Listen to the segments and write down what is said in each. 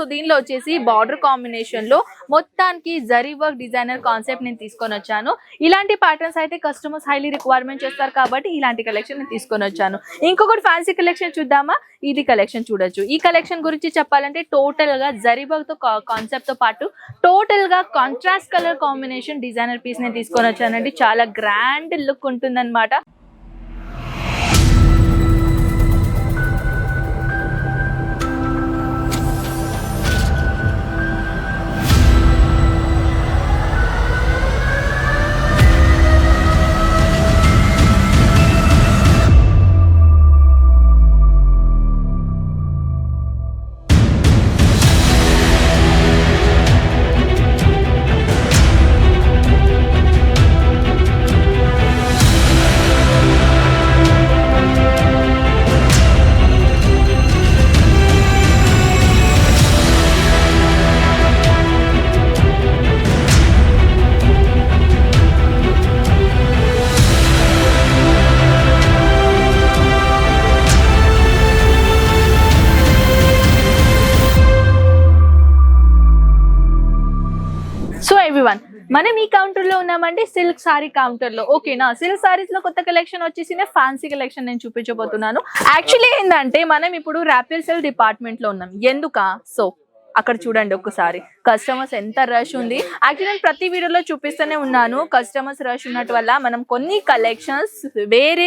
So దీనిలో వచ్చేసి border కాంబినేషన్లో మొత్తానికి జరీ వర్క్ డిజైనర్ కాన్సెప్ట్ నేను తీసుకొని వచ్చాను. ఇలాంటి ప్యాటర్న్స్ అయితే కస్టమర్స్ హైలీ రిక్వైర్మెంట్ చేస్తారు కాబట్టి ఇలాంటి కలెక్షన్ నేను తీసుకొని వచ్చాను. ఇంకొకటి ఫ్యాన్సీ కలెక్షన్ చూద్దామా? ఇది కలెక్షన్ చూడొచ్చు. ఈ కలెక్షన్ గురించి చెప్పాలంటే టోటల్గా జరీ వర్క్తో కాన్సెప్ట్తో పాటు టోటల్గా contrast colour combination designer piece నేను తీసుకొని వచ్చానండి. చాలా గ్రాండ్ లుక్ ఉంటుందన్నమాట. ఎవ్రీవన్ మనం ఈ కౌంటర్లో ఉన్నామండి సిల్క్ సారీ కౌంటర్లో ఓకేనా సిల్క్ సారీస్లో కొత్త కలెక్షన్ వచ్చేసి ఫ్యాన్సీ కలెక్షన్ నేను చూపించబోతున్నాను. యాక్చువల్లీ ఏంటంటే మనం ఇప్పుడు ర్యాపిల్ సెల్ డిపార్ట్మెంట్లో ఉన్నాం. ఎందుక? సో అక్కడ చూడండి ఒక్కసారి కస్టమర్స్ ఎంత రష్ ఉంది. యాక్చువల్లీ నేను ప్రతి వీడియోలో చూపిస్తూనే ఉన్నాను. కస్టమర్స్ రష్ ఉన్నట్టు వల్ల మనం కొన్ని కలెక్షన్స్ వేరే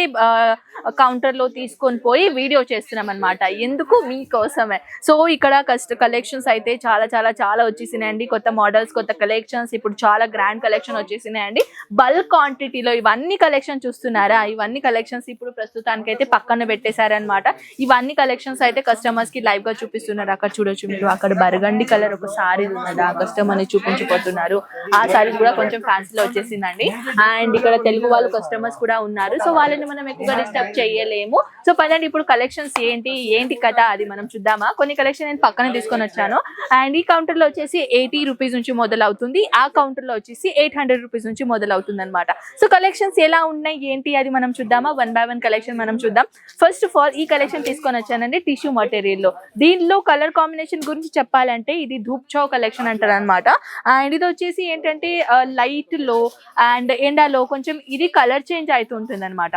కౌంటర్లో తీసుకొని పోయి వీడియో చేస్తున్నాం అనమాట ఎందుకు? మీకోసమే సో ఇక్కడ కస్ట కలెక్షన్స్ అయితే చాలా చాలా చాలా వచ్చేసినాయండి. కొత్త మోడల్స్ కొత్త కలెక్షన్స్ ఇప్పుడు చాలా గ్రాండ్ కలెక్షన్ వచ్చేసినాయండి. బల్క్ క్వాంటిటీలో ఇవన్నీ కలెక్షన్ చూస్తున్నారా? ఇవన్నీ కలెక్షన్స్ ఇప్పుడు ప్రస్తుతానికి అయితే పక్కన పెట్టేశారనమాట ఇవన్నీ కలెక్షన్స్ అయితే కస్టమర్స్కి గా చూపిస్తున్నారు? అక్కడ చూడొచ్చు మీరు. అక్కడ బర్గండి కలర్ ఒక సారీ ఉన్నది. ఆ కస్టమర్ని చూపించిపోతున్నారు ఆ సారీ కూడా కొంచెం ఫ్యాన్సీ లో వచ్చేసిందండి. అండ్ ఇక్కడ తెలుగు వాళ్ళు కస్టమర్స్ కూడా ఉన్నారు. సో వాళ్ళని మనం ఎక్కువగా డిస్టర్బ్ చేయలేము. సో పదండి ఇప్పుడు కలెక్షన్స్ ఏంటి? ఏంటి కథ? అది మనం చూద్దామా? కొన్ని కలెక్షన్ నేను పక్కన తీసుకొని వచ్చాను. అండ్ ఈ కౌంటర్లో వచ్చేసి ఎయిటీ రూపీస్ నుంచి మొదలవుతుంది. ఆ కౌంటర్లో వచ్చేసి ఎయిట్ హండ్రెడ్ రూపీస్ నుంచి మొదలవుతుంది అనమాట సో కలెక్షన్స్ ఎలా ఉన్నాయి? ఏంటి? అది మనం చూద్దామా? వన్ బై వన్ కలెక్షన్ మనం చూద్దాం. ఫస్ట్ ఆఫ్ ఆల్ ఈ కలెక్షన్ తీసుకొని వచ్చానండి టిష్యూ మటీరియల్లో. దీనిలో కలర్ కాంబినేషన్ గురించి చెప్పాలి చెప్పాలంటే ఇది ధూప్ చౌ కలెక్షన్ అంటారు అనమాట అండ్ ఇది వచ్చేసి ఏంటంటే లైట్లో అండ్ ఎండాలో కొంచెం ఇది కలర్ చేంజ్ అవుతుంటుంది అనమాట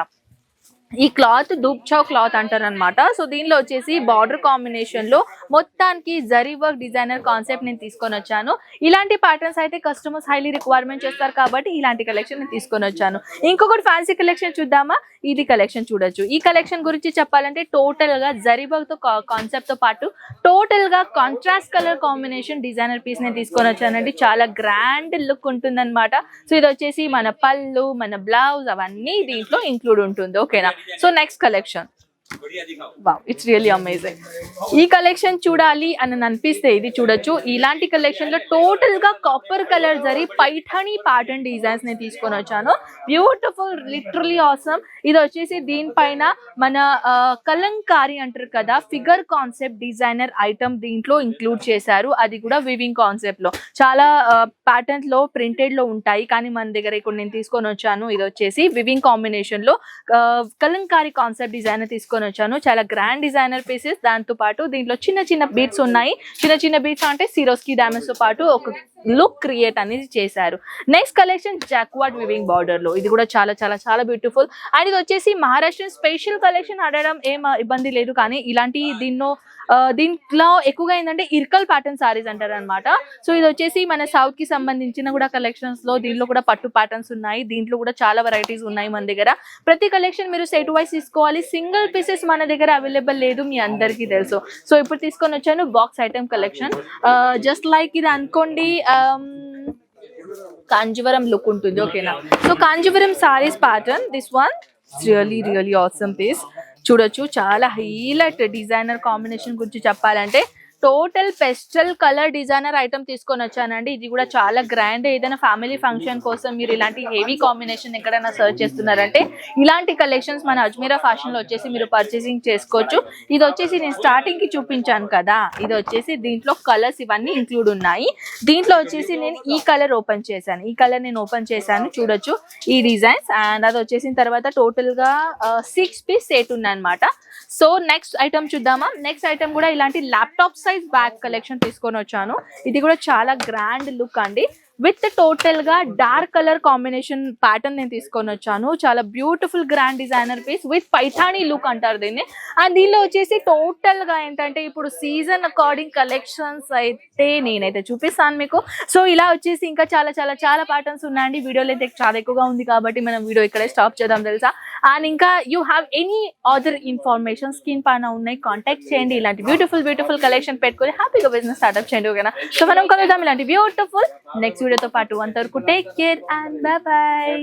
ఈ క్లాత్ దుప్చౌ క్లాత్ అంటారు అనమాట సో దీనిలో వచ్చేసి బార్డర్ కాంబినేషన్లో మొత్తానికి జరీ వర్క్ డిజైనర్ కాన్సెప్ట్ నేను తీసుకొని వచ్చాను. ఇలాంటి ప్యాటర్న్స్ అయితే కస్టమర్స్ హైలీ రిక్వైర్మెంట్ చేస్తారు కాబట్టి ఇలాంటి కలెక్షన్ నేను తీసుకొని వచ్చాను. ఇంకొకటి ఫ్యాన్సీ కలెక్షన్ చూద్దామా? ఇది కలెక్షన్ చూడొచ్చు. ఈ కలెక్షన్ గురించి చెప్పాలంటే టోటల్గా జరీ వర్క్తో కాన్సెప్ట్తో పాటు టోటల్గా contrast colour combination designer piece నేను తీసుకొని వచ్చానండి. చాలా గ్రాండ్ లుక్ ఉంటుందన్నమాట. సో ఇది వచ్చేసి మన పళ్ళు మన బ్లౌజ్ అవన్నీ దీంట్లో ఇంక్లూడ్ ఉంటుంది. ఓకేనా so next collection wow it's really amazing ఈ కలెక్షన్ చూడాలి అని అనిపిస్తే ఇది చూడొచ్చు. ఇలాంటి కలెక్షన్లో టోటల్గా కాపర్ కలర్ జరి పైఠానీ ప్యాటర్న్ డిజైన్స్ నేను తీసుకొని వచ్చాను. బ్యూటిఫుల్ లిటరలీ ఆసమ్ ఇది వచ్చేసి దీనిపైన మన కలంకారీ అంటారు కదా ఫిగర్ కాన్సెప్ట్ డిజైనర్ ఐటమ్ దీంట్లో ఇంక్లూడ్ చేశారు. అది కూడా వివింగ్ కాన్సెప్ట్లో. చాలా ప్యాటర్న్స్లో ప్రింటెడ్లో ఉంటాయి. కానీ మన దగ్గర ఇక్కడ నేను తీసుకొని వచ్చాను. ఇది వచ్చేసి వివింగ్ కాంబినేషన్లో కలంకారి కలంకారీ కాన్సెప్ట్ డిజైనర్ తీసుకొని వచ్చాను చాలా గ్రాండ్ డిజైనర్ పీసెస్ దాంతో పాటు దీంట్లో చిన్న చిన్న బీట్స్ ఉన్నాయి. చిన్న చిన్న బీట్స్ అంటే సిరోస్కి డామేజ్తో పాటు ఒక లుక్ క్రియేట్ అనేది చేశారు. నెక్స్ట్ కలెక్షన్ జాక్వాడ్ వివింగ్ బార్డర్లో. ఇది కూడా చాలా చాలా చాలా బ్యూటిఫుల్ అండ్ ఇది వచ్చేసి మహారాష్ట్ర స్పెషల్ కలెక్షన్ ఆడడం ఏం ఇబ్బంది లేదు. కానీ ఇలాంటి దీన్నో దీంట్లో ఎక్కువగా ఏంటంటే ఇర్కల్ ప్యాటర్న్ సారీస్ అంటారు అనమాట సో ఇది వచ్చేసి మన సౌత్కి సంబంధించిన కూడా కలెక్షన్స్లో దీంట్లో కూడా పట్టు ప్యాటర్న్స్ ఉన్నాయి. దీంట్లో కూడా చాలా వెరైటీస్ ఉన్నాయి మన దగ్గర. ప్రతి కలెక్షన్ మీరు సెట్ వైస్ తీసుకోవాలి. సింగిల్ పీసెస్ మన దగ్గర అవైలబుల్ లేదు మీ అందరికీ తెలుసు. సో ఇప్పుడు తీసుకొని వచ్చాను box item collection just like ఇది అనుకోండి Um, కాంజీవరం లుక్ ఉంటుంది. ఓకేనా so Kanjeevaram saris pattern this one really really awesome piece చూడొచ్చు చాలా హైలైట్ డిజైనర్ కాంబినేషన్ గురించి చెప్పాలంటే total pastel colour designer item తీసుకొని వచ్చానండి. ఇది కూడా చాలా గ్రాండ్ ఏదైనా ఫ్యామిలీ ఫంక్షన్ కోసం మీరు ఇలాంటి హెవీ కాంబినేషన్ ఎక్కడైనా సర్చ్ చేస్తున్నారంటే ఇలాంటి కలెక్షన్స్ మన అజ్మీరా ఫ్యాషన్లో వచ్చేసి మీరు పర్చేసింగ్ చేసుకోవచ్చు. ఇది వచ్చేసి నేను స్టార్టింగ్కి చూపించాను కదా. ఇది వచ్చేసి దీంట్లో కలర్స్ ఇవన్నీ ఇంక్లూడ్ ఉన్నాయి. దీంట్లో వచ్చేసి నేను ఈ కలర్ ఓపెన్ చేశాను. ఈ కలర్ నేను ఓపెన్ చేశాను. చూడొచ్చు ఈ డిజైన్స్ అండ్ అది వచ్చేసిన తర్వాత టోటల్గా సిక్స్ పీస్ సెట్ ఉన్నాయి అనమాట సో నెక్స్ట్ ఐటమ్ చూద్దామా? నెక్స్ట్ ఐటమ్ కూడా ఇలాంటి laptop size size bag collection తీసుకొని వచ్చాను. ఇది కూడా చాలా గ్రాండ్ లుక్ అండి. విత్ టోటల్గా డార్క్ కలర్ కాంబినేషన్ ప్యాటర్న్ నేను తీసుకొని వచ్చాను. చాలా beautiful grand designer piece with Paithani look అంటారు దీన్ని. అండ్ దీనిలో వచ్చేసి టోటల్గా ఏంటంటే ఇప్పుడు సీజన్ అకార్డింగ్ కలెక్షన్స్ అయితే నేనైతే చూపిస్తాను మీకు. సో ఇలా వచ్చేసి ఇంకా చాలా చాలా చాలా ప్యాటర్న్స్ ఉన్నాయండి. వీడియోలో అయితే చాలా ఎక్కువగా ఉంది కాబట్టి మనం వీడియో ఇక్కడే స్టాప్ చేద్దాం తెలుసా? అండ్ ఇంకా you have any other information screen పైన ఉన్నాయి కాంటాక్ట్ చేయండి. ఇలాంటి బ్యూటిఫుల్ బ్యూటిఫుల్ కలెక్షన్ పెట్టుకొని హ్యాపీగా బిజినెస్ స్టార్ట్అప్ చేయండి ఓకేనా సో మనం కలుద్దాం. ఇలాంటి బ్యూటిఫుల్ నెక్స్ట్ వీడియోతో పాటు అంతవరకు take care and bye bye